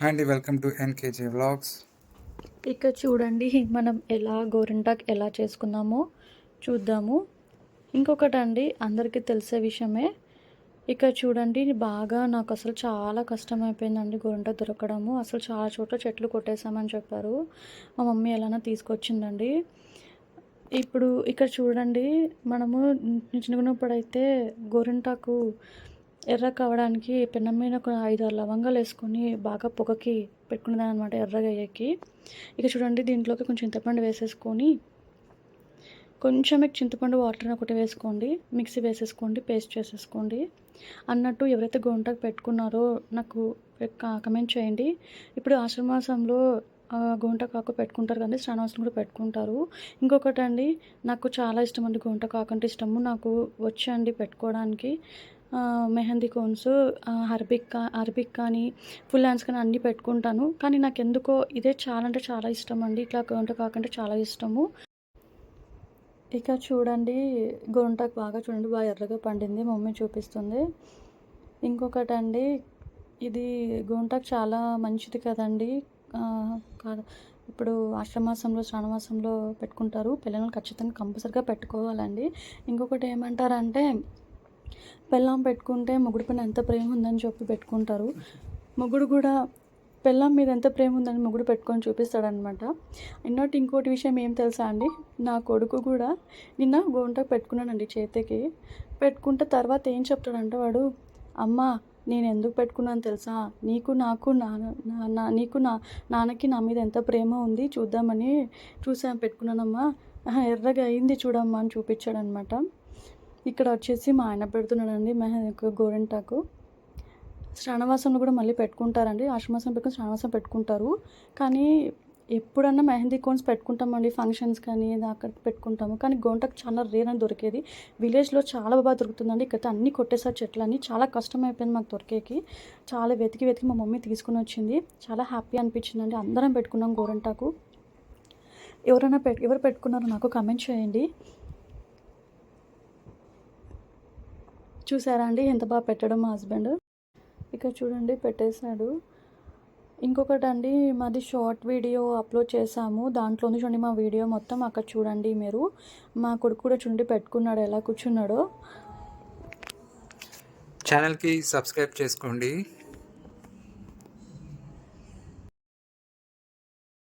Hi welcome to NKG vlogs ఇక్కడ చూడండి మనం ఎలా గోరింటాక్ ఎలా చేసుకున్నామో చూద్దాము. ఇంకొకటి అండి అందరికీ తెలిసే విషయమే. ఇక్కడ చూడండి బాగా నాకు అసలు చాలా కష్టమైపోయిందండి గోరింట దొరకడము. అసలు చాలా చోట్ల చెట్లు కొట్టేశామని చెప్పారు. మా మమ్మీ ఎలానో తీసుకొచ్చిందండి. ఇప్పుడు ఇక్కడ చూడండి మనము చిన్నప్పుడు అయితే గోరింటాకు ఎర్ర కావడానికి పెనం మీద ఒక ఐదు ఆరు లవంగాలు వేసుకొని బాగా పొగకి పెట్టుకునేదాన్ని అనమాట ఎర్రగా అయ్యేకి. ఇక చూడండి దీంట్లోకి కొంచెం చింతపండు వేసేసుకొని కొంచెం మీకు చింతపండు వాటర్ ఒకటి వేసుకోండి మిక్సీ వేసేసుకోండి పేస్ట్ చేసేసుకోండి. అన్నట్టు ఎవరైతే గోంటాకు పెట్టుకున్నారో నాకు కమెంట్ చేయండి. ఇప్పుడు ఆశ్రమాసంలో గోంటకాకు పెట్టుకుంటారు కానీ శ్రావణమాసం కూడా పెట్టుకుంటారు. ఇంకొకటి అండి నాకు చాలా ఇష్టం అండి గోంటకాకు అంటే ఇష్టము. నాకు వచ్చండి పెట్టుకోవడానికి. మెహందీ కోన్స్ అరబిక్ కా అరబిక్ కానీ ఫుల్ హ్యాండ్స్ కానీ అన్నీ పెట్టుకుంటాను. కానీ నాకు ఎందుకో ఇదే చాలా అంటే చాలా ఇష్టం అండి. ఇట్లా గోంటకాకు కాకంటే చాలా ఇష్టము. ఇక చూడండి గోంటాకు బాగా చూడండి బాగా ఎర్రగా పండింది మమ్మీ చూపిస్తుంది. ఇంకొకటి అండి ఇది గోంటాకు చాలా మంచిది కదండి. కాదు ఇప్పుడు ఆశ్రమాసంలో శ్రావణమాసంలో పెట్టుకుంటారు. పిల్లలను ఖచ్చితంగా కంపల్సరిగా పెట్టుకోవాలండి. ఇంకొకటి ఏమంటారంటే పెళ్ళాం పెట్టుకుంటే మొగుడు పైన ఎంత ప్రేమ ఉందని చెప్పి పెట్టుకుంటారు. మొగుడు కూడా పెళ్ళాం మీద ఎంత ప్రేమ ఉందని మొగుడు పెట్టుకొని చూపిస్తాడనమాట ఇన్నోటి ఇంకోటి విషయం ఏం తెలుసా అండి? నా కొడుకు కూడా నిన్న గోంట పెట్టుకున్నానండి చేతికి. పెట్టుకుంటే తర్వాత ఏం చెప్తాడంటే వాడు అమ్మ నేను ఎందుకు పెట్టుకున్నాను తెలుసా? నీకు నాకు నాన్న నీకు నా నాన్నకి నా మీద ఎంత ప్రేమ ఉంది? చూద్దామని చూసాను పెట్టుకున్నానమ్మా. ఎర్రగా అయింది చూడమ్మా అని చూపించాడనమాట ఇక్కడ వచ్చేసి మా ఆయన పెడుతున్నాడండి మెహందీ గోరింటాకు. శ్రావణవాసంలో కూడా మళ్ళీ పెట్టుకుంటారండి. ఆశ్రమాసం పెట్టుకుని శ్రావణవాసం పెట్టుకుంటారు. కానీ ఎప్పుడన్నా మెహందీ కోన్స్ పెట్టుకుంటామండి ఫంక్షన్స్ కానీ అక్కడ పెట్టుకుంటాము. కానీ గోంటకు చాలా రేర్ అని దొరికేది. విలేజ్లో చాలా బాగా దొరుకుతుందండి. ఇక్కడ అన్ని కొట్టేసారి చెట్లని చాలా కష్టం అయిపోయింది మాకు దొరికేకి. చాలా వెతికి వెతికి మా మమ్మీ తీసుకుని వచ్చింది. చాలా హ్యాపీ అనిపించిందండి. అందరం పెట్టుకున్నాం గోరంటాకు. ఎవరైనా పెట్ ఎవరు పెట్టుకున్నారో నాకు కమెంట్ చేయండి. చూసారా అండి? ఎంత బాగా పెట్టడం మా హస్బెండ్. ఇక చూడండి పెట్టేశాడు. ఇంకొకటి అండి మాది షార్ట్ వీడియో అప్లోడ్ చేశాము. దాంట్లో చూడండి మా వీడియో మొత్తం. అక్కడ చూడండి మీరు. మా కొడుకు కూడా చూడండి పెట్టుకున్నాడు ఎలా కూర్చున్నాడో. ఛానల్కి సబ్స్క్రైబ్ చేసుకోండి.